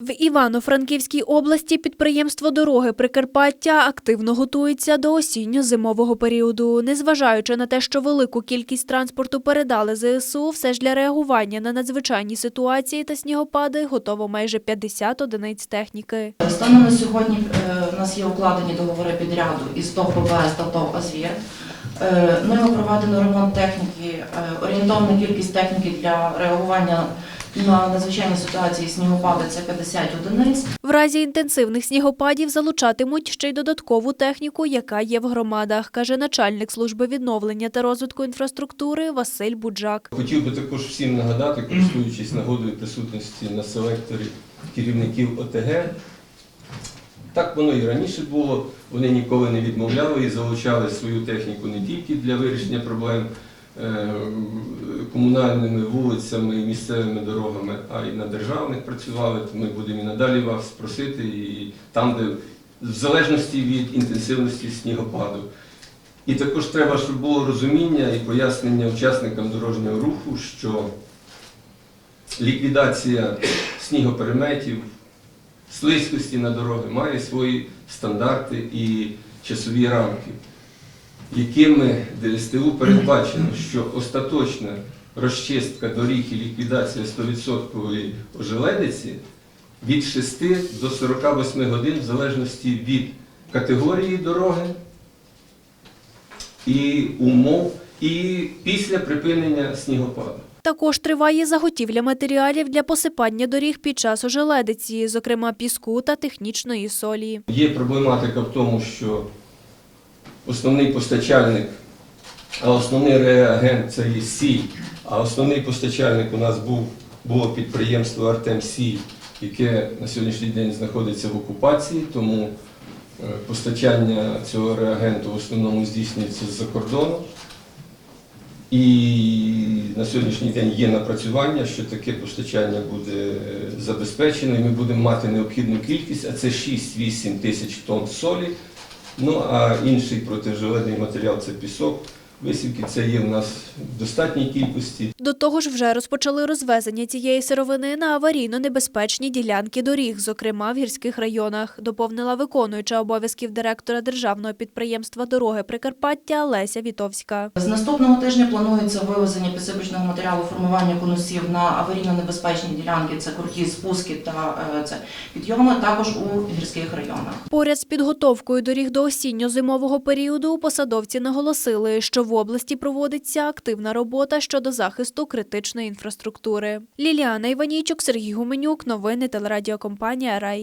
В Івано-Франківській області підприємство дороги Прикарпаття активно готується до осінньо-зимового періоду. Незважаючи на те, що велику кількість транспорту передали ЗСУ, все ж для реагування на надзвичайні ситуації та снігопади готово майже 50 одиниць техніки. Станом на сьогодні е, в нас є укладені договори підряду із ТОВ ПБС та ТОВ «Азвір». Е, Ними проведено ремонт техніки, е, орієнтовна кількість техніки для реагування на надзвичайні ситуації снігопади це 50 одиниць. В разі інтенсивних снігопадів залучатимуть ще й додаткову техніку, яка є в громадах, каже начальник служби відновлення та розвитку інфраструктури Василь Буджак. Хотів би також всім нагадати, користуючись нагодою присутності на селекторі керівників ОТГ. Так воно і раніше було. Вони ніколи не відмовляли і залучали свою техніку не тільки для вирішення проблем комунальними вулицями і місцевими дорогами, а й на державних працювали. То ми будемо і надалі вас просити, і там, де в залежності від інтенсивності снігопаду. І також треба, щоб було розуміння і пояснення учасникам дорожнього руху, що ліквідація снігопереметів, слизькості на дороги має свої стандарти і часові рамки, якими ДСТУ передбачено, що остаточна розчистка доріг і ліквідація 100% ожеледиці від 6 до 48 годин в залежності від категорії дороги і умов, і після припинення снігопаду. Також триває заготівля матеріалів для посипання доріг під час ожеледиці, зокрема піску та технічної солі. Є проблематика в тому, що основний постачальник, а основний реагент це є сіль, а основний постачальник у нас був, було підприємство Артем Сіль, яке на сьогоднішній день знаходиться в окупації, тому е, постачання цього реагенту в основному здійснюється з-за кордону. І на сьогоднішній день є напрацювання, що таке постачання буде е, забезпечено, і ми будемо мати необхідну кількість, а це 6-8 тисяч тонн солі. Ну а інший протижеледний матеріал це пісок. Висівки це є в нас в достатній кількості. До того ж, вже розпочали розвезення цієї сировини на аварійно-небезпечні ділянки доріг, зокрема в гірських районах, доповнила виконуюча обов'язків директора державного підприємства дороги Прикарпаття Леся Вітовська. З наступного тижня планується вивезення підсипочного матеріалу формування конусів на аварійно-небезпечні ділянки, це круті спуски та е, це підйоми, також у гірських районах. Поряд з підготовкою доріг до осінньо-зимового періоду посадовці наголосили, що в області проводиться активна робота щодо захисту критичної інфраструктури. Ліліана Іванійчук, Сергій Гуменюк, новини телерадіокомпанія Раї.